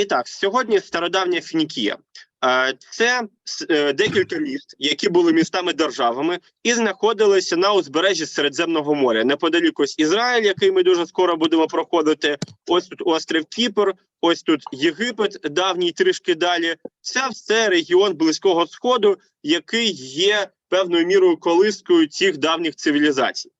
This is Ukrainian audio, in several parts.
І так, сьогодні стародавня Фінікія. Це е, декілька міст, які були містами державами, і знаходилися на узбережжі Середземного моря. Неподалік ось Ізраїль, який ми дуже скоро будемо проходити. Ось тут острів Кіпр, ось тут Єгипет, давній трішки далі. Це все регіон Близького Сходу, який є певною мірою колискою цих давніх цивілізацій.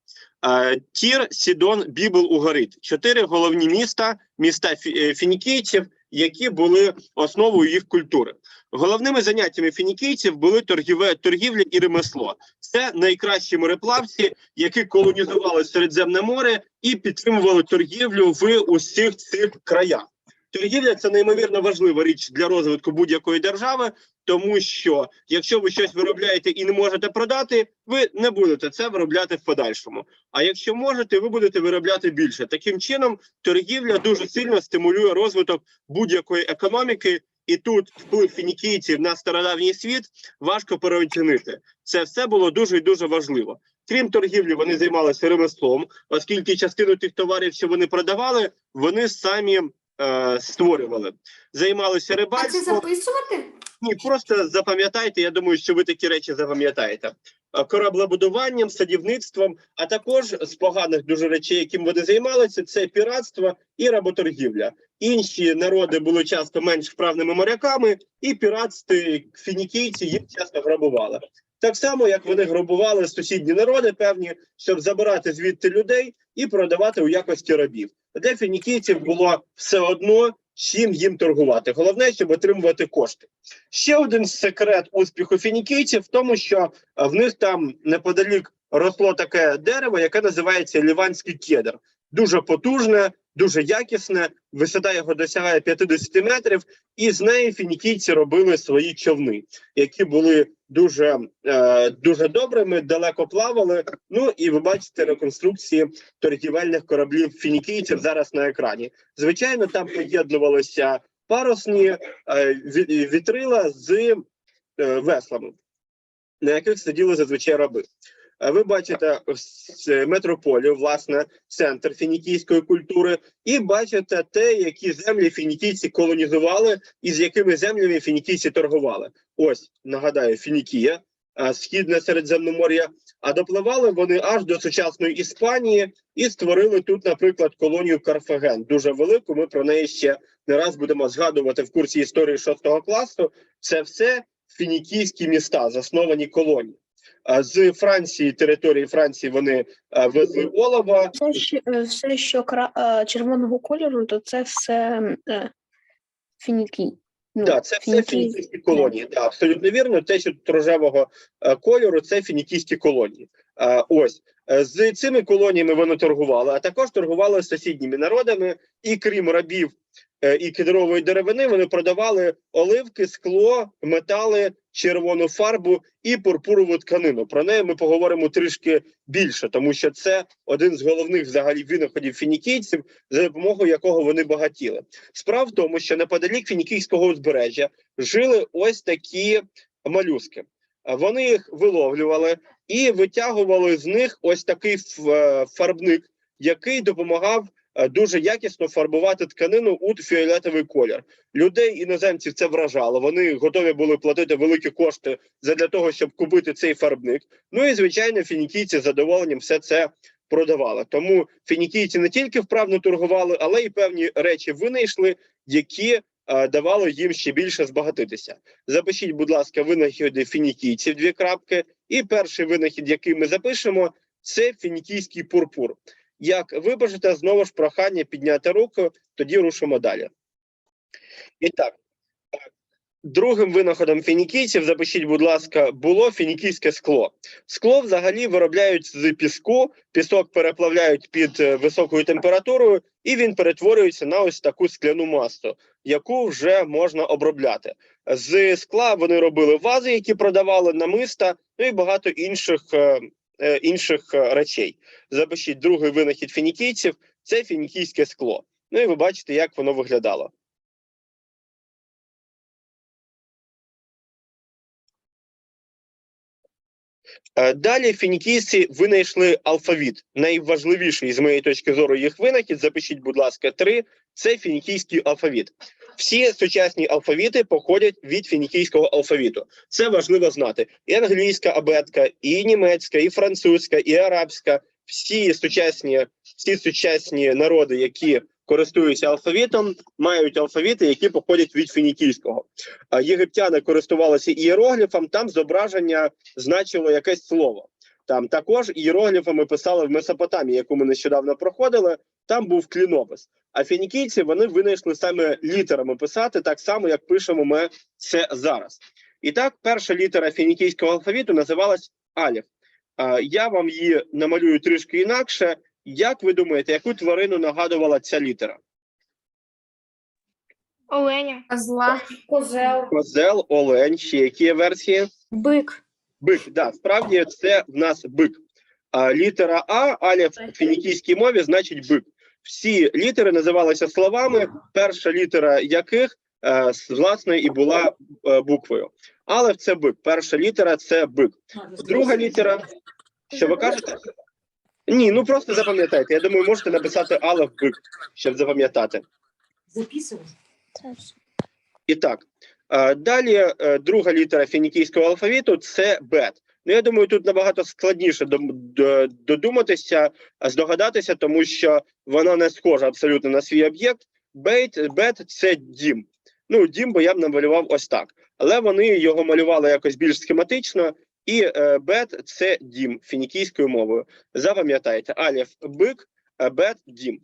Тір, Сідон, Бібл, Угарит чотири головні міста, міста е, фінікійців, які були основою їх культури. Головними заняттями фінікійців були торгіве, торгівля і ремесло. Це найкращі мореплавці, які колонізували Середземне море і підтримували торгівлю в усіх цих краях. Торгівля це неймовірно важлива річ для розвитку будь-якої держави, тому що якщо ви щось виробляєте і не можете продати, ви не будете це виробляти в подальшому. А якщо можете, ви будете виробляти більше. Таким чином, торгівля дуже сильно стимулює розвиток будь-якої економіки, і тут вплив фінікійців на стародавній світ важко переоцінити. Це все було дуже і дуже важливо. Крім торгівлі, вони займалися ремеслом, оскільки частину тих товарів, що вони продавали, вони самі е, створювали. Займалися А це записувати? Ні, просто запам'ятайте. Я думаю, що ви такі речі запам'ятаєте. Е, Кораблебудуванням, садівництвом, а також з поганих дуже речей, яким вони займалися, це піратство і работоргівля. Інші народи були часто менш вправними моряками, і піратстві фінікійці їх часто грабували. Так само, як вони грабували сусідні народи, певні, щоб забирати звідти людей і продавати у якості рабів. Для фінікійців було все одно чим їм торгувати. Головне, щоб отримувати кошти. Ще один секрет успіху фінікійців в тому, що е, в них там неподалік росло таке дерево, яке називається ліванський кедр. Дуже потужне, дуже якісне. Висота його досягає 50 метрів, і з неї фінікійці робили свої човни, які були дуже, е, дуже добрими, далеко плавали. Ну і ви бачите реконструкції торгівельних кораблів фінікійців зараз на екрані. Звичайно, там поєднувалися парусні е, вітрила з е, веслами, на яких сиділи зазвичай раби. Ви бачите метрополію, власне, центр фінікійської культури, і бачите те, які землі фінікійці колонізували, і з якими землями фінікійці торгували. Ось нагадаю, Фінікія, східне Середземномор'я. А допливали вони аж до сучасної Іспанії і створили тут, наприклад, колонію Карфаген. Дуже велику. Ми про неї ще не раз будемо згадувати в курсі історії шостого класу. Це все фінікійські міста, засновані колонії. З Франції, території Франції, вони е, везли олова. Все, що, е, все, що кра... е, червоного кольору, то це все фініки. Ну, Так, це все фініки. фінікійські колонії. Так, абсолютно вірно. Те, що тут рожевого кольору, це фінікійські колонії. Ось з цими колоніями вони торгували, а також торгували з сусідніми народами. І крім рабів і кедрової деревини, вони продавали оливки, скло, метали, червону фарбу і пурпурову тканину. Про неї ми поговоримо трішки більше, тому що це один з головних взагалі винаходів фінікійців, за допомогою якого вони багатіли. Справа в тому, що неподалік фінікійського узбережжя жили ось такі молюски. Е, Вони їх виловлювали і витягували з них ось такий е, фарбник, який допомагав дуже якісно фарбувати тканину у фіолетовий колір. Людей іноземців це вражало. Вони готові були платити великі кошти для того, щоб купити цей фарбник. Ну і звичайно, фінікійці з задоволенням все це продавали. Тому фінікійці не тільки вправно торгували, але й певні речі винайшли, які е, давали їм ще більше збагатитися. Запишіть, будь ласка, винахіди фінікійців дві крапки. І перший винахід, який ми запишемо, це фінікійський пурпур. Як вибачите, знову ж прохання підняти руку, тоді рушимо далі. І так, другим винаходом фінікійців, запишіть, будь ласка, було фінікійське скло. Скло взагалі виробляють з піску, пісок переплавляють під е, високою температурою, і він перетворюється на ось таку скляну масу, яку вже можна обробляти. З скла вони робили вази, які продавали намиста, ну і багато інших, е, інших е, речей. Запишіть другий винахід фінікійців це фінікійське скло. Ну і ви бачите, як воно виглядало. Далі фінікійці винайшли алфавіт. Найважливіший з моєї точки зору їх винахід. Запишіть, будь ласка, три. Це фінікійський алфавіт. Всі сучасні алфавіти походять від фінікійського алфавіту. Це важливо знати. І англійська абетка, і німецька, і французька, і арабська. Всі сучасні, всі сучасні народи, які користуються алфавітом, мають алфавіти, які походять від фінікійського. Єгиптяни користувалися ієрогліфом, там зображення значило якесь слово. Там також ієрогліфами писали в Месопотамії, яку ми нещодавно проходили. Там був клінопис. А фінікійці вони винайшли саме літерами писати, так само як пишемо ми це зараз. І так, перша літера фінікійського алфавіту називалась Аліф. Я вам її намалюю трішки інакше. Як ви думаєте, яку тварину нагадувала ця літера? Оленя. Козла. Козел. Козел, олень, ще які є версії? Бик. Бик, да, справді це в нас бик. А літера А, аліф в фінікійській мові значить бик. Всі літери називалися словами, перша літера яких е, власне і була е, буквою. Алеф це бик. Перша літера це бик. Друга літера. Що ви кажете? Ні, ну просто запам'ятайте. Я думаю, можете написати алеф бик, щоб запам'ятати. Записывай. І так, далі е, друга літера фінікійського алфавіту це бет. Ну, я думаю, тут набагато складніше додуматися, здогадатися, тому що вона не схожа абсолютно на свій об'єкт. Бейт, бет це дім. Ну, дім би я б намалював ось так. Але вони його малювали якось більш схематично, і е, бет це дім фінікійською мовою. Запам'ятайте, аліф бик, бет дім.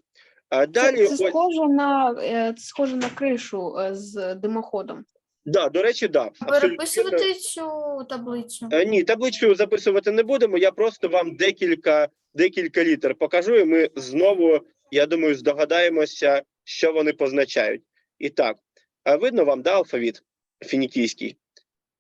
А далі Це, це ось- схоже на е, це схоже на кришу е, з димоходом. да, до речі, да. Переписувати цю таблицю. Е, Ні, табличку записувати не будемо. Я просто вам декілька, декілька літер покажу, і ми знову, я думаю, здогадаємося, що вони позначають. І так, видно вам да, алфавіт фінікійський?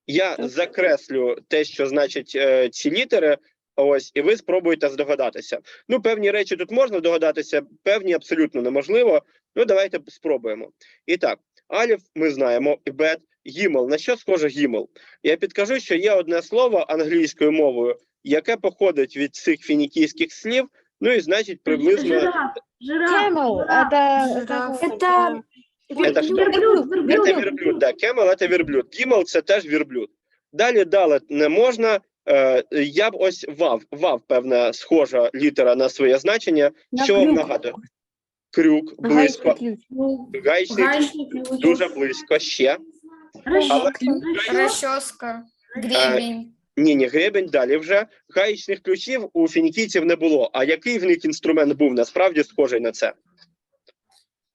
Я Так. закреслю те, що значить е, ці літери. Ось, і ви спробуєте здогадатися. Ну, певні речі тут можна здогадатися, певні абсолютно неможливо. Ну, давайте спробуємо. І так, аліф ми знаємо, і бет, гімел. На що схоже гімел? Я підкажу, що є одне слово англійською мовою, яке походить від цих фінікійських слів, ну і значить приблизно Жираф. Жираф. Camel, жираф. это, Жираф. это, Это что? Верблюд, це верблюд. Да, кемел це вірблюд. Гімел це теж вірблюд. Далі далі не можна. Е, я б ось вав. Вав, певна схожа літера на своє значення. На що вам крюк. нагадує? Крюк, близько, ключ. гаечний, ключ. дуже близько ще. Расчет. Розчоска. Гребінь. Ні, ні, гребень далі вже. Гаєчних ключів у фінікійців не було. А який в них інструмент був насправді схожий на це?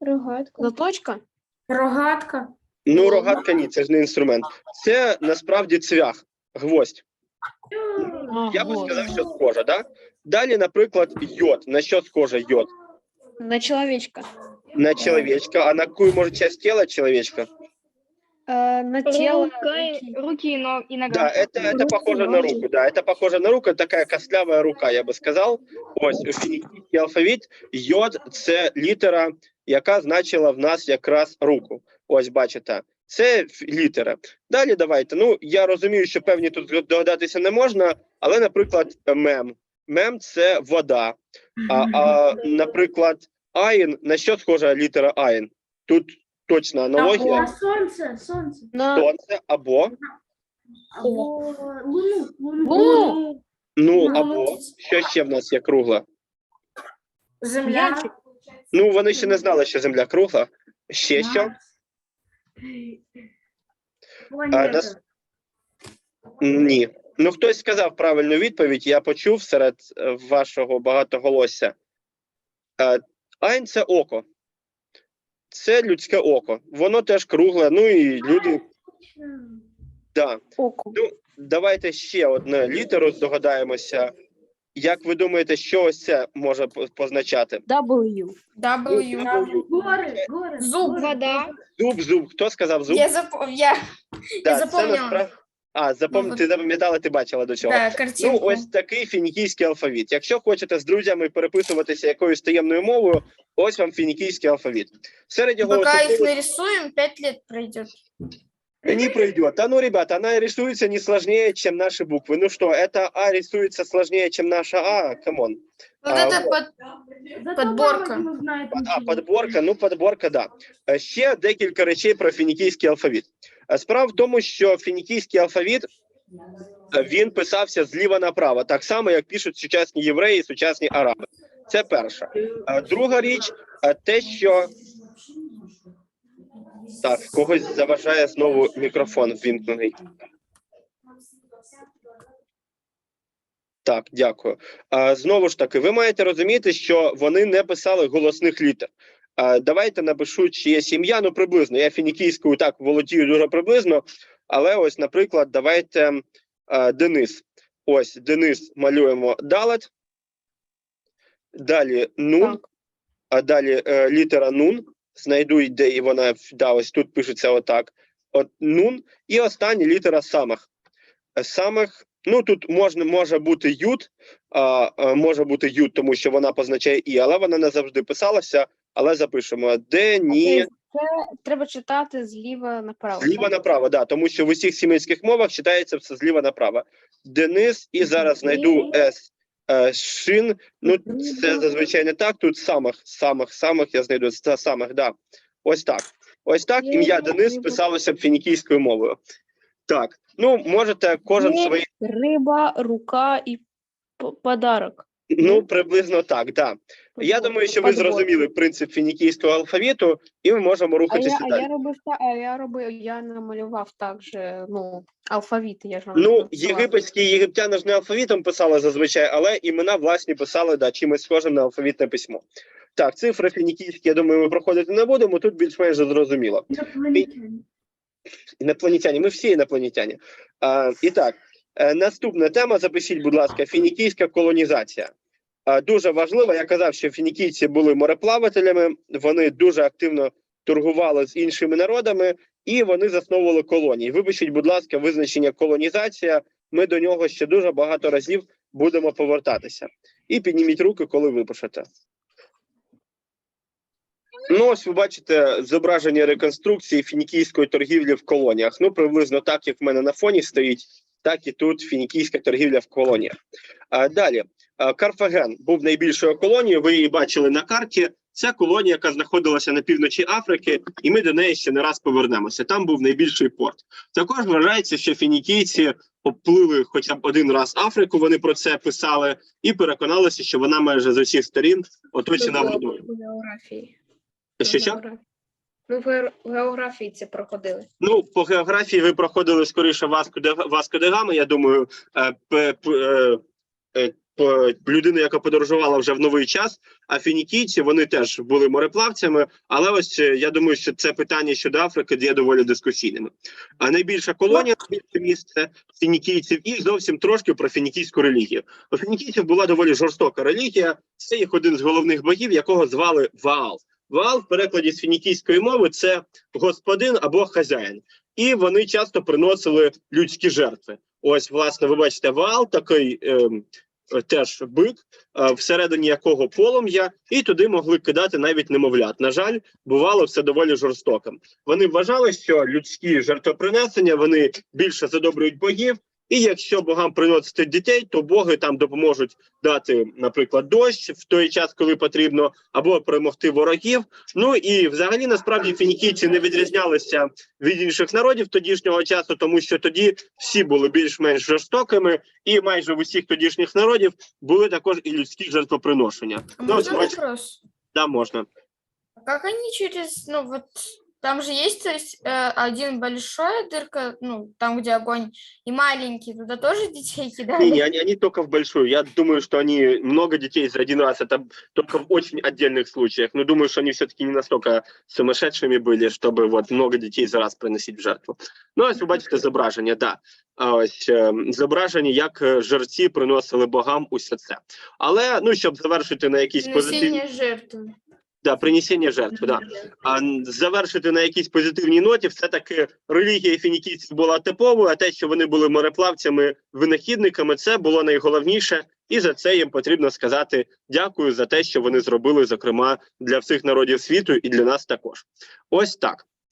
Рогатка. Заточка? Рогатка. Ну, рогатка ні, це ж не інструмент. Це насправді цвях, гвоздь. Я би сказав, що схоже, да? Далі, наприклад, йод. На що схоже йод? На чоловічка. На чоловічка. А на яку може часть тіла чоловічка? Э, на тело. Рука, руки. руки и, но, и нога. Да, это, это похоже на руку, да, это похоже на руку, такая костлявая рука, я би сказав. Ось у фінікійський алфавіт йод це літера, яка значила в нас якраз руку. Ось бачите, це ф- літера. Далі давайте. Ну я розумію, що певні тут догадатися не можна, але, наприклад, мем. Мем це вода. А, а наприклад, айн, на що схожа літера айн? Тут точна аналогія. А сонце, сонце. На Сонце або Або луну. Луну. Луну. ну Ну, або що ще в нас є кругла. Земля. М'ячик. Ну вони ще не знали, що земля кругла. Ще що? А, Планета. нас- Ні. Ну хтось сказав правильну відповідь, я почув серед е, вашого багатоголосся. Е, Айн це око. Це людське око. Воно теж кругле. Ну і люди. Да. Око. Ну, давайте ще одне літеру здогадаємося. Як ви думаєте, що ось це може позначати? W. W. Гори, гори. Зуб. Вода. Зуб, зуб. Хто сказав зуб? Я запом... Я... Да, це запомнила. насправді- А, запом... Ну, ти запам'ятала, ти бачила до цього. Да, Ну, картинку. ось такий фінікійський алфавіт. Якщо хочете з друзями переписуватися якоюсь таємною мовою, ось вам фінікійський алфавіт. Серед його Пока их особливостей- нарисуем, пять лет пройдет. Не пройдет. А ну, ребята, она рисуется не сложнее, чем наши буквы. Ну что, это А рисуется сложнее, чем наша А? Камон. Вот А, это вот. под... Зато Подборка. папа не знает А, ничего. подборка, ну подборка, да. Е, Ще декілька речей про фінікійський алфавіт. Е, Справа в тому, що фінікійський алфавіт е, він писався зліва направо, так само, як пишуть сучасні євреї, сучасні араби. Це перша. Е, Друга річ, те, що так, когось заважає знову мікрофон ввімкнений. Так, дякую. Знову ж таки, ви маєте розуміти, що вони не писали голосних літер. Давайте напишу, чи є сім'я, ну приблизно. Я фінікійською так володію дуже приблизно. Але ось, наприклад, давайте Денис. Ось Денис малюємо далет. Далі нун, Так. а далі е, літера нун. Знайду, де і вона да, ось тут пишеться отак. От нун. І остання літера самих. Е, Самих, ну тут можна може бути ют, а, а, може бути ют, тому що вона позначає і, але вона не завжди писалася. Але запишемо де ні. Це треба читати зліва направо. Зліва направо, да, тому що в усіх сімейських мовах читається все зліва направо. Денис, і зараз знайду С е, шин. Ну, це зазвичай не так. Тут самих, самих, самих я знайду це самих, да. Ось так. Ось так ім'я Денис писалося б фінікійською мовою. Так, ну можете кожен свої. Риба, рука і подарок. Ну, приблизно так, да. Я думаю, що ви зрозуміли принцип фінікійського алфавіту, і ми можемо А рухатися я, а я робив а я робив, я намалював так же, ну, алфавіт, я ж вам Ну, сказала. єгипетські єгиптяни ж не алфавітом писали зазвичай, але імена власні писали да, чимось схожим на алфавітне письмо. Так, цифри фінікійські, я думаю, ми проходити не будемо. Тут більш-менш зрозуміло. Инопланетяне. Інопланетяні, ми всі інопланетяні. А, і так, е, наступна тема. Запишіть, будь ласка, фінікійська колонізація. Дуже важливо. Я казав, що фінікійці були мореплавателями, вони дуже активно торгували з іншими народами, і вони засновували колонії. Вибачіть, будь ласка, визначення колонізація. Ми до нього ще дуже багато разів будемо повертатися. І підніміть руки, коли випишете. Ну, ось ви бачите зображення реконструкції фінікійської торгівлі в колоніях. Ну, приблизно так, як в мене на фоні стоїть, так і тут фінікійська торгівля в колоніях. А, далі, Карфаген був найбільшою колонією. Ви її бачили на карті. Це колонія, яка знаходилася на півночі Африки, і ми до неї ще не раз повернемося. Там був найбільший порт. Також вважається, що фінікійці обплили хоча б один раз Африку. Вони про це писали і переконалися, що вона майже з усіх сторін оточена Ну, водою. Що що? Ми в географії це проходили. Ну, по географії ви проходили скоріше Васко де Васко де Гама, Я думаю, е, е, е, п- людина, яка подорожувала вже в новий час. А фінікійці вони теж були мореплавцями. Але ось е, я думаю, що це питання щодо Африки є доволі дискусійними. А найбільша колонія найбільше місце фінікійців, і зовсім трошки про фінікійську релігію. У фінікійців була доволі жорстока релігія. Це їх один з головних богів, якого звали Ваал. Ваал в перекладі з фінікійської мови це господин або хазяїн, і вони часто приносили людські жертви. Ось, власне, ви бачите, Ваал такий е, теж бик, е, всередині якого полум'я, і туди могли кидати навіть немовлят. На жаль, бувало все доволі жорстоким. Вони вважали, що людські жертвопринесення вони більше задобрюють богів. І якщо богам приносити дітей, то боги там допоможуть дати, наприклад, дощ в той час, коли потрібно, або перемогти ворогів. Ну і взагалі насправді фінікійці не відрізнялися від інших народів тодішнього часу, тому що тоді всі були більш-менш жорстокими, і майже в усіх тодішніх народів були також і людські жертвоприношення. А Ну, ось да, можна. Как они через, ну вот, там же есть, то есть, э, один большая дырка, ну, там, где огонь, и маленький, туда тоже детей кидали? Не, не, они, они только в большую. Я думаю, что они много детей за один раз. Это только в очень отдельных случаях. Но думаю, что они все-таки не настолько сумасшедшими были, чтобы вот много детей за раз приносить в жертву. Ну, ось ви бачите зображення, да. А Ось е, зображення, як е, жерці приносили богам усе це. Але ну щоб завершити на якійсь позитивній Принесение жертвы. да, принесення жертв. Да. А завершити на якійсь позитивній ноті, все-таки релігія фінікійців була типовою, а те, що вони були мореплавцями, винахідниками, це було найголовніше. І за це їм потрібно сказати дякую за те, що вони зробили, зокрема, для всіх народів світу і для нас також. Ось так.